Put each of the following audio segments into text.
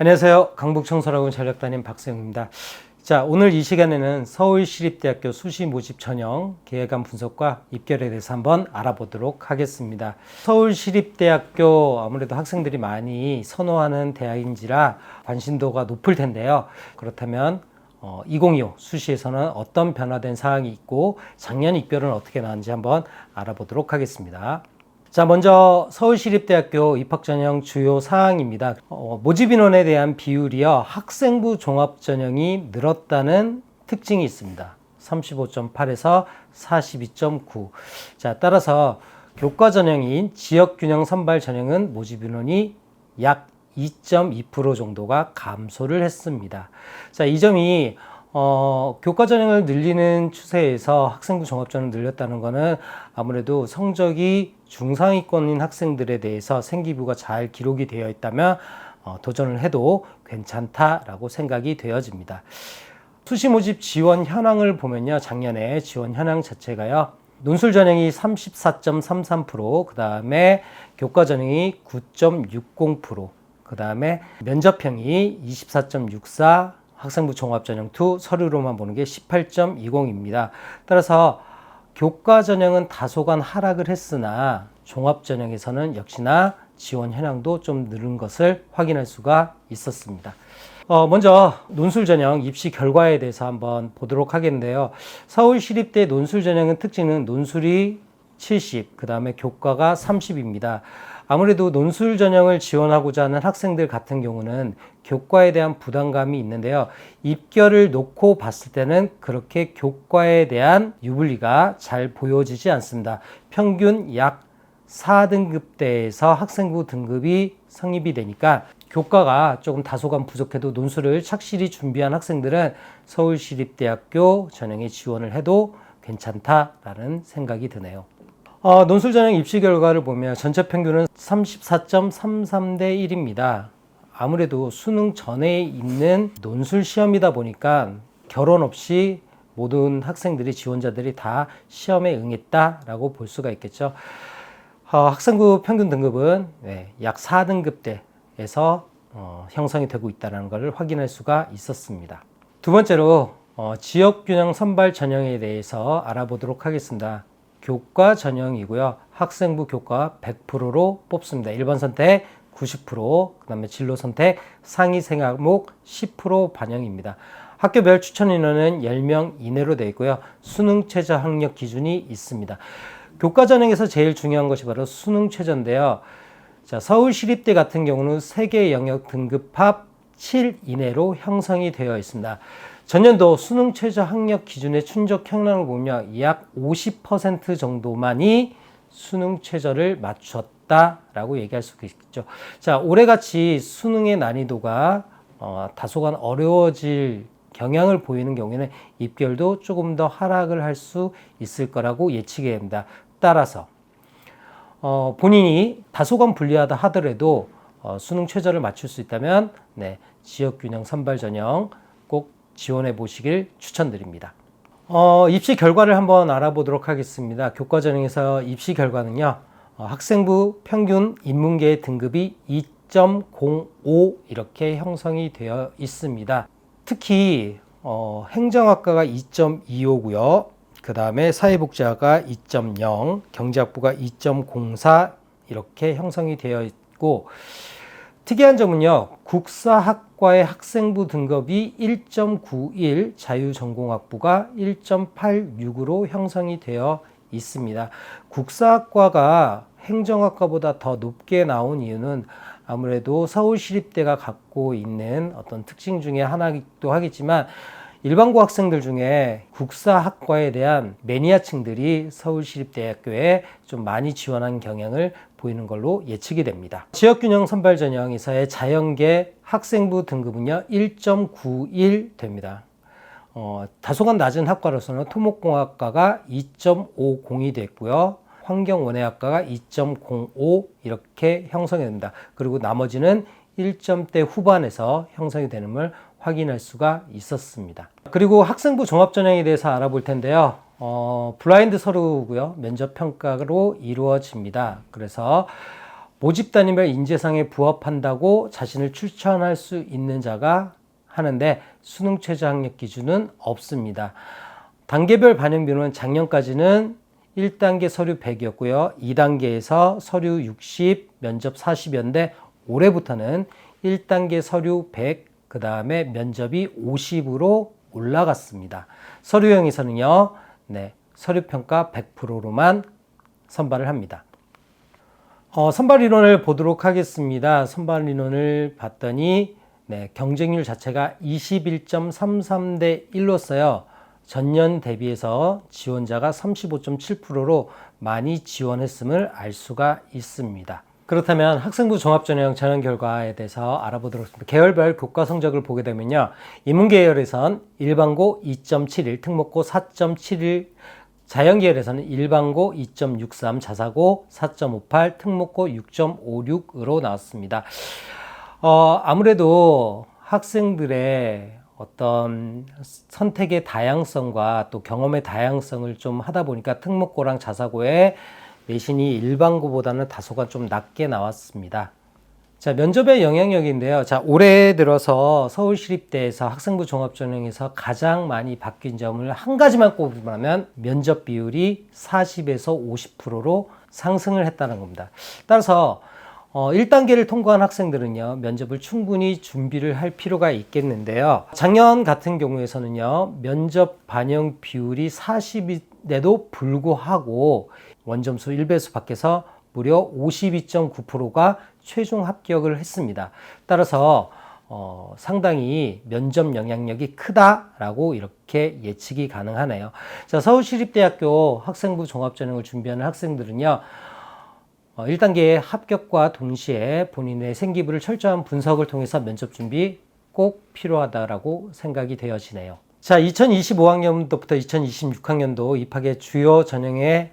안녕하세요. 강북청소학원 전략단임 박세웅입니다. 자, 오늘 이 시간에는 서울시립대학교 수시 모집 전형 계획안 분석과 입결에 대해서 한번 알아보도록 하겠습니다. 서울시립대학교 아무래도 학생들이 많이 선호하는 대학인지라 관심도가 높을 텐데요. 그렇다면 어, 2025 수시에서는 어떤 변화된 사항이 있고 작년 입결은 어떻게 나왔는지 한번 알아보도록 하겠습니다. 자, 먼저 서울시립대학교 입학 전형 주요 사항입니다. 어, 모집 인원에 대한 비율이요. 학생부 종합 전형이 늘었다는 특징이 있습니다. 35.8에서 42.9. 자, 따라서 교과 전형인 지역 균형 선발 전형은 모집 인원이 약 2.2% 정도가 감소를 했습니다. 자, 이 점이 어, 교과 전형을 늘리는 추세에서 학생부 종합전을 늘렸다는 것은 아무래도 성적이 중상위권인 학생들에 대해서 생기부가 잘 기록이 되어 있다면 어, 도전을 해도 괜찮다라고 생각이 되어집니다. 수시 모집 지원 현황을 보면요. 작년에 지원 현황 자체가요. 논술 전형이 34.33%, 그 다음에 교과 전형이 9.60%, 그 다음에 면접형이 24.64, 학생부 종합전형 2 서류로만 보는 게 18.20입니다. 따라서 교과 전형은 다소간 하락을 했으나 종합 전형에서는 역시나 지원 현황도 좀 늘은 것을 확인할 수가 있었습니다. 어, 먼저 논술 전형 입시 결과에 대해서 한번 보도록 하겠는데요. 서울시립대 논술 전형은 특징은 논술이 70, 그 다음에 교과가 30입니다. 아무래도 논술 전형을 지원하고자 하는 학생들 같은 경우는 교과에 대한 부담감이 있는데요. 입결을 놓고 봤을 때는 그렇게 교과에 대한 유불리가 잘 보여지지 않습니다. 평균 약 4등급대에서 학생부 등급이 성립이 되니까 교과가 조금 다소간 부족해도 논술을 착실히 준비한 학생들은 서울시립대학교 전형에 지원을 해도 괜찮다라는 생각이 드네요. 어, 논술 전형 입시 결과를 보면 전체 평균은 34.33대 1입니다. 아무래도 수능 전에 있는 논술 시험이다 보니까 결혼 없이 모든 학생들이 지원자들이 다 시험에 응했다라고 볼 수가 있겠죠. 어, 학생부 평균 등급은 네, 약 4등급대에서 어, 형성이 되고 있다는 것을 확인할 수가 있었습니다. 두 번째로 어, 지역균형 선발 전형에 대해서 알아보도록 하겠습니다. 교과 전형이고요. 학생부 교과 100%로 뽑습니다. 1번 선택 90%, 그 다음에 진로 선택 상위 생학목 10% 반영입니다. 학교별 추천 인원은 10명 이내로 되어 있고요. 수능 최저 학력 기준이 있습니다. 교과 전형에서 제일 중요한 것이 바로 수능 최저인데요. 자, 서울시립대 같은 경우는 세계 영역 등급합 7 이내로 형성이 되어 있습니다. 전년도 수능 최저 학력 기준의 충족 형량을 보면 약 50% 정도만이 수능 최저를 맞췄다라고 얘기할 수 있겠죠. 자, 올해같이 수능의 난이도가 어, 다소간 어려워질 경향을 보이는 경우에는 입결도 조금 더 하락을 할 수 있을 거라고 예측이 됩니다. 따라서 어, 본인이 다소간 불리하다 하더라도 어, 수능 최저를 맞출 수 있다면 네, 지역 균형 선발 전형 꼭 지원해 보시길 추천드립니다. 어, 입시 결과를 한번 알아보도록 하겠습니다. 교과 전형에서 입시 결과는요. 어, 학생부 평균 인문계 등급이 2.05 이렇게 형성이 되어 있습니다. 특히 어, 행정학과가 2.25고요. 그 다음에 사회복지학과 2.0, 경제학부가 2.04 이렇게 형성이 되어 있고 특이한 점은요, 국사 학과의 학생부 등급이 1.91, 자유전공학부가 1.86으로 형성이 되어 있습니다. 국사학과가 행정학과보다 더 높게 나온 이유는 아무래도 서울시립대가 갖고 있는 어떤 특징 중에 하나이기도 하겠지만 일반고 학생들 중에 국사학과에 대한 매니아층들이 서울시립대학교에 좀 많이 지원한 경향을 보이는 걸로 예측이 됩니다. 지역균형 선발 전형에서의 자연계 학생부 등급은요 1.91 됩니다. 어, 다소간 낮은 학과로서는 토목공학과가 2.50이 됐고요. 환경원해학과가 2.05 이렇게 형성이 됩니다. 그리고 나머지는 1점대 후반에서 형성이 되는 걸 확인할 수가 있었습니다. 그리고 학생부 종합전형에 대해서 알아볼 텐데요. 어, 블라인드 서류고요. 면접 평가로 이루어집니다. 그래서 모집 단위별 인재상에 부합한다고 자신을 추천할 수 있는 자가 하는데 수능 최저 학력 기준은 없습니다. 단계별 반영 비율은 작년까지는 1단계 서류 100이었고요. 2단계에서 서류 60, 면접 40이었는데 올해부터는 1단계 서류 100, 그 다음에 면접이 50으로 올라갔습니다. 서류형에서는요, 네, 서류평가 100%로만 선발을 합니다. 어, 선발 인원을 보도록 하겠습니다. 선발 인원을 봤더니 네, 경쟁률 자체가 21.33 대 1로서요. 전년 대비해서 지원자가 35.7%로 많이 지원했음을 알 수가 있습니다. 그렇다면 학생부 종합전형 전형 결과에 대해서 알아보도록 하겠습니다. 계열별 교과 성적을 보게 되면요. 인문계열에선 일반고 2.71, 특목고 4.71, 자연계열에서는 일반고 2.63, 자사고 4.58, 특목고 6.56으로 나왔습니다. 어, 아무래도 학생들의 어떤 선택의 다양성과 또 경험의 다양성을 좀 하다 보니까 특목고랑 자사고의 내신이 일반고보다는 다소가 좀 낮게 나왔습니다. 자, 면접의 영향력인데요. 자, 올해 들어서 서울시립대에서 학생부 종합전형에서 가장 많이 바뀐 점을 한 가지만 꼽으면 면접 비율이 40에서 50%로 상승을 했다는 겁니다. 따라서 어, 1단계를 통과한 학생들은요, 면접을 충분히 준비를 할 필요가 있겠는데요. 작년 같은 경우에서는요, 면접 반영 비율이 40인 데도 불구하고 원점수 1배수 밖에서 무려 52.9%가 최종 합격을 했습니다. 따라서 어, 상당히 면접 영향력이 크다라고 이렇게 예측이 가능하네요. 자, 서울시립대학교 학생부 종합전형을 준비하는 학생들은요, 어, 1단계 합격과 동시에 본인의 생기부를 철저한 분석을 통해서 면접 준비 꼭 필요하다라고 생각이 되어지네요. 자, 2025학년도부터 2026학년도 입학의 주요 전형의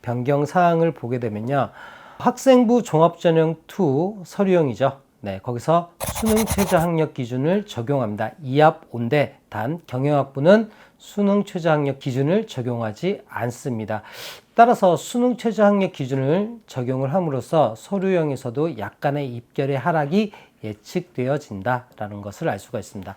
변경 사항을 보게 되면요. 학생부 종합전형 2 서류형이죠. 네, 거기서 수능 최저 학력 기준을 적용합니다. 2합 온대 단 경영학부는 수능 최저 학력 기준을 적용하지 않습니다. 따라서 수능 최저 학력 기준을 적용을 함으로써 서류형에서도 약간의 입결의 하락이 예측되어진다라는 것을 알 수가 있습니다.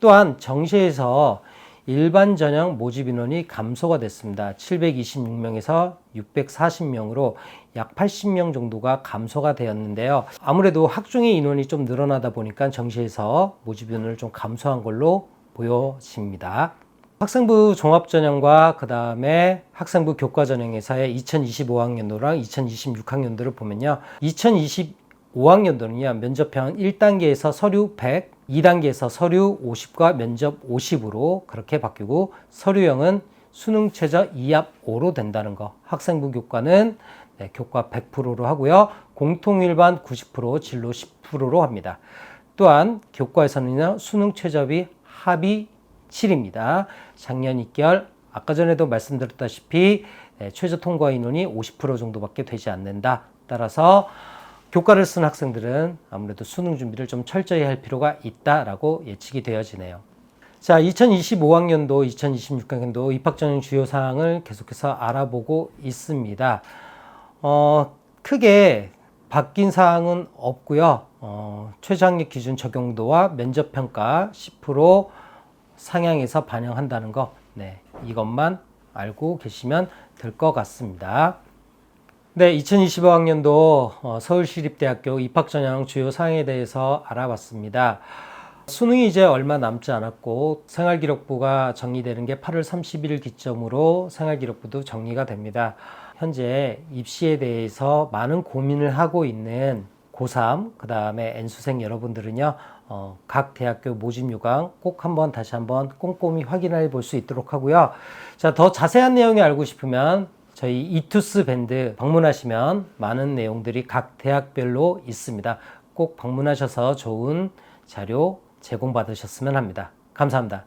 또한 정시에서 일반 전형 모집 인원이 감소가 됐습니다. 726명에서 640명으로 약 80명 정도가 감소가 되었는데요. 아무래도 학종의 인원이 좀 늘어나다 보니까 정시에서 모집 인원을 좀 감소한 걸로 보여집니다. 학생부 종합전형과 그 다음에 학생부 교과전형에서의 2025학년도랑 2026학년도를 보면요. 2025학년도는요, 면접형 1단계에서 서류 100, 2단계에서 서류 50과 면접 50으로 그렇게 바뀌고 서류형은 수능 최저 2합 5로 된다는 거. 학생부 교과는 네, 교과 100%로 하고요. 공통 일반 90%, 진로 10%로 합니다. 또한 교과에서는요, 수능 최저비 합이 7입니다. 작년 입결 아까 전에도 말씀드렸다시피 네, 최저 통과 인원이 50% 정도밖에 되지 않는다. 따라서 교과를 쓴 학생들은 아무래도 수능 준비를 좀 철저히 할 필요가 있다라고 예측이 되어지네요. 자, 2025학년도, 2026학년도 입학 전형 주요 사항을 계속해서 알아보고 있습니다. 어, 크게 바뀐 사항은 없고요. 어, 최저학력 기준 적용도와 면접 평가 10% 상향해서 반영한다는 거, 네, 이것만 알고 계시면 될 것 같습니다. 네, 2025학년도 어, 서울시립대학교 입학전형 주요 사항에 대해서 알아봤습니다. 수능이 이제 얼마 남지 않았고 생활기록부가 정리되는 게 8월 30일 기점으로 생활기록부도 정리가 됩니다. 현재 입시에 대해서 많은 고민을 하고 있는 고3, 그 다음에 N수생 여러분들은요, 어, 각 대학교 모집 요강 꼭 한번 다시 한번 꼼꼼히 확인해 볼 수 있도록 하고요. 자, 더 자세한 내용이 알고 싶으면 저희 이투스 밴드 방문하시면 많은 내용들이 각 대학별로 있습니다. 꼭 방문하셔서 좋은 자료 제공받으셨으면 합니다. 감사합니다.